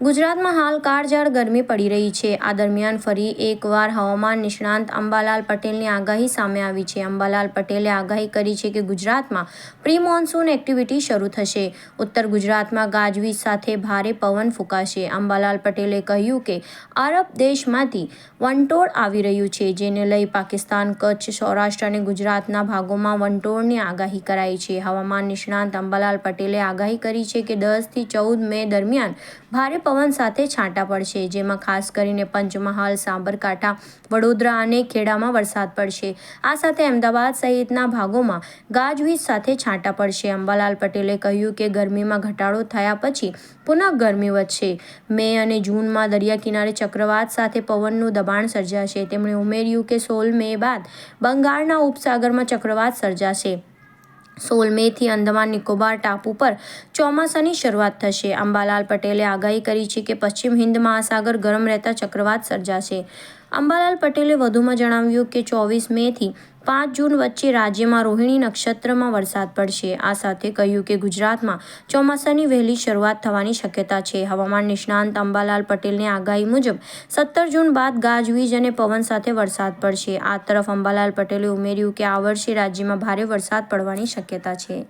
ગુજરાતમાં હાલ કાળઝાળ ગરમી પડી રહી છે. આ દરમિયાન ફરી એકવાર હવામાન નિષ્ણાંત અંબાલાલ પટેલની આગાહી સામે આવી છે. અંબાલાલ પટેલે આગાહી કરી છે કે ગુજરાતમાં પ્રી મોન્સૂન એક્ટિવિટી શરૂ થશે. ઉત્તર ગુજરાતમાં ગાજવીજ સાથે ભારે પવન ફૂંકાશે. અંબાલાલ પટેલે કહ્યું કે અરબ દેશમાંથી વંટોળ આવી રહ્યું છે, જેને લઈ પાકિસ્તાન, કચ્છ, સૌરાષ્ટ્ર અને ગુજરાતના ભાગોમાં વંટોળની આગાહી કરાઈ છે. હવામાન નિષ્ણાંત અંબાલાલ પટેલે આગાહી કરી છે કે દસથી ચૌદ મે દરમિયાન ભારે પવન સાથે છાંટા પડશે, જેમાં ખાસ કરીને પંચમહાલ, સાબરકાંઠા, વડોદરા અને ખેડામાં વરસાદ પડશે. આ સાથે અમદાવાદ સહિતના ભાગોમાં ગાજવીજ સાથે છાંટા પડશે. અંબાલાલ પટેલે કહ્યું કે ગરમીમાં ઘટાડો થયા પછી પુનઃ ગરમી વધશે. મે અને જૂનમાં દરિયા કિનારે ચક્રવાત સાથે પવનનું દબાણ સર્જાશે. તેમણે ઉમેર્યું કે સોળ મે બાદ બંગાળના ઉપસાગરમાં ચક્રવાત સર્જાશે. સોળ મેથી અંદમાન નિકોબાર ટાપુ પર ચોમાસાની શરૂઆત થશે. અંબાલાલ પટેલે આગાહી કરી છે કે પશ્ચિમ હિન્દ મહાસાગર ગરમ રહેતા ચક્રવાત સર્જાશે. અંબાલાલ પટેલે વધુમાં જણાવ્યું કે ચોવીસ મેથી પાંચ જૂન વચ્ચે રાજ્યમાં રોહિણી નક્ષત્રમાં વરસાદ પડશે. આ સાથે કહ્યું કે ગુજરાતમાં ચોમાસાની વહેલી શરૂઆત થવાની શક્યતા છે. હવામાન નિષ્ણાંત અંબાલાલ પટેલની આગાહી મુજબ સત્તર જૂન બાદ ગાજવીજ અને પવન સાથે વરસાદ પડશે. આ તરફ અંબાલાલ પટેલે ઉમેર્યું કે આ વર્ષે રાજ્યમાં ભારે વરસાદ પડવાની શક્યતા છે.